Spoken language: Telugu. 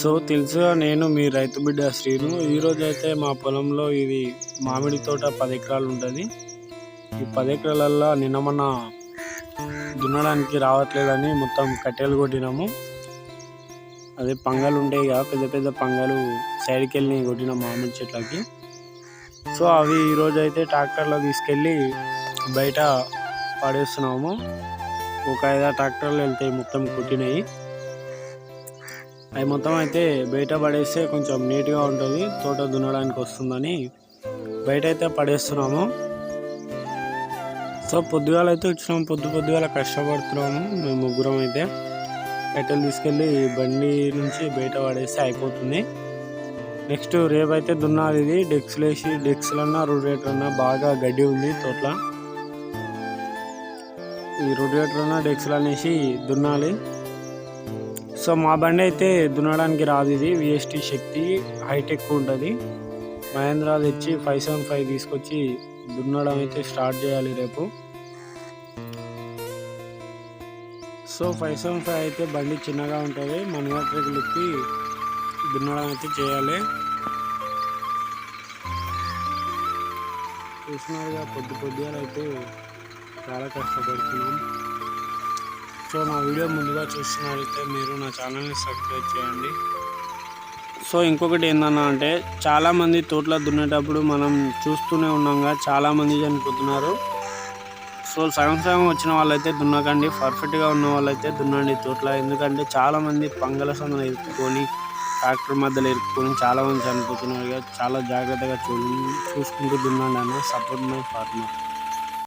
సో తెలుసుగా నేను మీ రైతు బిడ్డ శ్రీను. ఈరోజు అయితే మా పొలంలో ఇది మామిడి తోట పది ఎకరాలు ఉంటుంది. ఈ పది ఎకరాలల్లో నిన్నమన్న దున్నడానికి రావట్లేదని మొత్తం కట్టెలు కొట్టినాము. అదే పంగలు ఉంటాయి కదా పెద్ద పెద్ద పంగలు సైడ్కి వెళ్ళి కొట్టిన మామిడి చెట్లకి. సో అవి ఈరోజు అయితే ట్రాక్టర్లో తీసుకెళ్ళి బయట పడేస్తున్నాము. ఒక ఐదు ట్రాక్టర్లు వెళ్తాయి మొత్తం కొట్టినాయి. అవి మొత్తం అయితే బయట పడేస్తే కొంచెం నీట్గా ఉంటుంది. తోట దున్నడానికి వస్తుందని బయట అయితే పడేస్తున్నాము. సో పొద్దుగాల అయితే వచ్చినాం. పొద్దు పొద్దుగాల కష్టపడుతున్నాము. మేము ముగ్గురం అయితే కట్టెలు తీసుకెళ్ళి బండి నుంచి బయట పడేస్తే అయిపోతుంది. నెక్స్ట్ రేపు అయితే దున్నాలి ఇది. డెక్స్లు వేసి డెక్స్లన్నా రొటేటర్ అన్నా బాగా గడ్డి ఉంది తోటలో. ఈ రొటేటర్ అన్నా డెక్స్లు అనేసి దున్నాలి. సో మా బండి అయితే దున్నడానికి రాదు ఇది. విఎస్టీ శక్తి హైట్ ఎక్కువ ఉంటుంది. మహేంద్ర తెచ్చి ఫైవ్ సెవెన్ ఫైవ్ తీసుకొచ్చి దున్నడం అయితే స్టార్ట్ చేయాలి రేపు. సో ఫైవ్ సెవెన్ ఫైవ్ అయితే బండి చిన్నగా ఉంటుంది. మన్వాటర్కి ఎత్తి దున్నడం అయితే చేయాలి. చూసినారుగా పొద్దు పొద్దుగాల అయితే చాలా కష్టపడుతున్నాం. సో నా వీడియో ముందుగా చూస్తున్నట్లయితే మీరు నా ఛానల్ని సబ్స్క్రైబ్ చేయండి. సో ఇంకొకటి ఏందన్నా అంటే చాలామంది తోటలో దున్నేటప్పుడు మనం చూస్తూనే ఉన్నాగా చాలామంది చనిపోతున్నారు. సో సగం సగం వచ్చిన వాళ్ళైతే దున్నకండి పర్ఫెక్ట్గా ఉన్న వాళ్ళైతే దున్నండి తోటలో. ఎందుకంటే చాలామంది పంగల సందన ఇరుక్కుని ట్రాక్టర్ మధ్యలో ఇరుక్కుని చాలామంది చనిపోతున్నారు. ఇక చాలా జాగ్రత్తగా చూ చూసుకుంటూ దున్నండి అన్న సపోర్ట్ మై ఫార్మర్